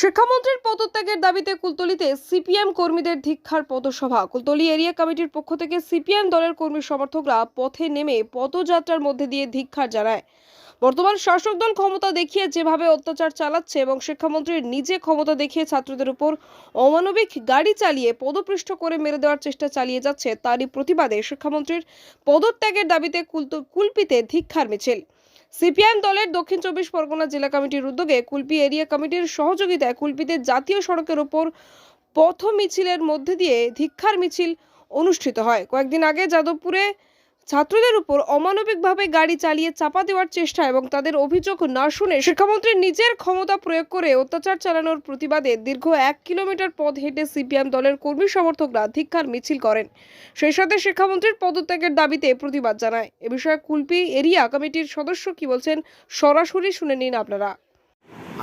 শিক্ষামন্ত্রীর পদত্যাগের দাবিতে কুলতলিতে সিপিএম কর্মীদের ধিক্ষার পদসভা কুলতলি এরিয়া কমিটির পক্ষ থেকে সিপিএম দলের কর্মী সমর্থকরা পথে নেমে পদযাত্রার মধ্যে দিয়ে ধিক্ষার জানায়। বর্তমান শাসক দল ক্ষমতা দেখিয়ে যেভাবে অত্যাচার চালাচ্ছে এবং শিক্ষামন্ত্রীর নিজে ক্ষমতা দেখিয়ে ছাত্রদের উপর অমানবিক গাড়ি চালিয়ে পদপৃষ্ঠ করে মেরে দেওয়ার চেষ্টা চালিয়ে যাচ্ছে, তারই প্রতিবাদে শিক্ষামন্ত্রীর পদত্যাগের দাবিতে কুলপিতে ধিক্ষার মিছিল। সিপিআইএম দলের দক্ষিণ চব্বিশ পরগনা জেলা কমিটির উদ্যোগে কুলপি এরিয়া কমিটির সহযোগিতায় কুলপিতে জাতীয় সড়কের ওপর পথ মিছিলের মধ্যে দিয়ে ধিক্ষার মিছিল অনুষ্ঠিত হয়। কয়েকদিন আগে যাদবপুরে ছাত্রদের উপর অমানবিকভাবে গাড়ি চালিয়ে চাপা দেওয়ার চেষ্টা এবং তাদের অভিযোগ না শুনে শিক্ষামন্ত্রী নিজের ক্ষমতা প্রয়োগ করে অত্যাচার চালানোর প্রতিবাদে দীর্ঘ এক কিলোমিটার পথ হেঁটে সিপিএম দলের কর্মী সমর্থকরা ধিক্ষার মিছিল করেন। সেই সাথে শিক্ষামন্ত্রীর পদত্যাগের দাবিতে প্রতিবাদ জানায়। এ বিষয়ে কুলপি এরিয়া কমিটির সদস্য কি বলছেন সরাসরি শুনে নিন আপনারা।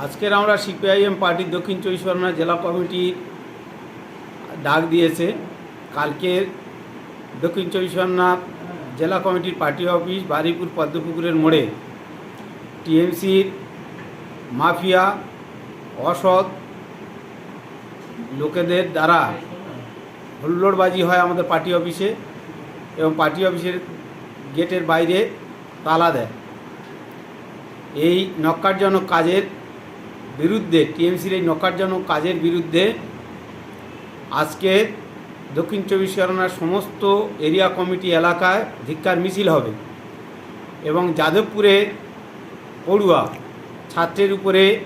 আজকের আমরা সিপিআইএম পার্টির দক্ষিণ চব্বিশ পরগনা জেলা কমিটি ডাক দিয়েছে। কালকে দক্ষিণ চব্বিশ পরগনা জেলা কমিটির পার্টি অফিস বারিপুর পদ্মপুকুরের মোড়ে। টিএমসির মাফিয়া, অসৎ লোকেদের দ্বারা হুল্লোড়বাজি হয় আমাদের পার্টি অফিসে এবং পার্টি অফিসের গেটের বাইরে তালা দেয়। এই নক্কারজনক কাজের বিরুদ্ধে, টিএমসির এই নকারজনক কাজের বিরুদ্ধে আজকে দক্ষিণ চব্বিশ পরগনার সমস্ত এরিয়া কমিটি এলাকায় ধিক্কার মিছিল হবে এবং যাদবপুরে পড়ুয়া ছাত্রের উপরে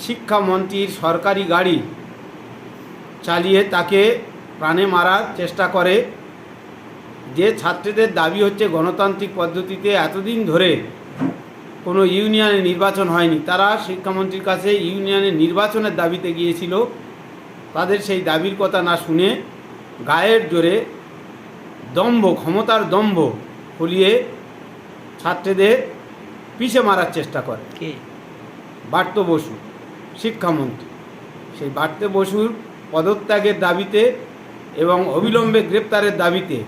শিক্ষামন্ত্রীর সরকারি গাড়ি চালিয়ে তাকে প্রাণে মারার চেষ্টা করে। যে ছাত্রীদের দাবি হচ্ছে গণতান্ত্রিক পদ্ধতিতে এতদিন ধরে কোনো ইউনিয়নে নির্বাচন হয়নি, তারা শিক্ষামন্ত্রীর কাছে ইউনিয়নের নির্বাচনের দাবিতে গিয়েছিল। তাদের সেই দাবির কথা না শুনে গায়ের জোরে দম্ভ ক্ষমতার দম্ভ ফলিয়ে ছাত্রীদের পিষে মারার চেষ্টা করে। কে? বার্ত বসু শিক্ষামন্ত্রী। সেই বার্ত বসুর পদত্যাগের দাবিতে এবং অবিলম্বে গ্রেপ্তারের দাবিতে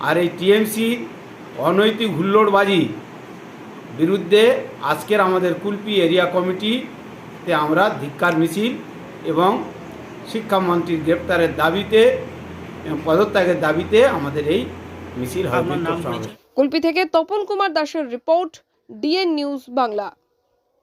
আর এই টিএমসি অনৈতিক হুল্লোড়বাজি বিরুদ্ধে আজকের আমাদের কুলপি এরিয়া কমিটিতে আমরা ধিক্কার মিছিল এবং শিক্ষামন্ত্রীর গ্রেপ্তারের দাবিতে পদত্যাগের দাবিতে আমাদের এই মিছিল হবে। পরিচয়? কুলপি থেকে তপন কুমার দাসের রিপোর্ট ডিএন নিউজ বাংলা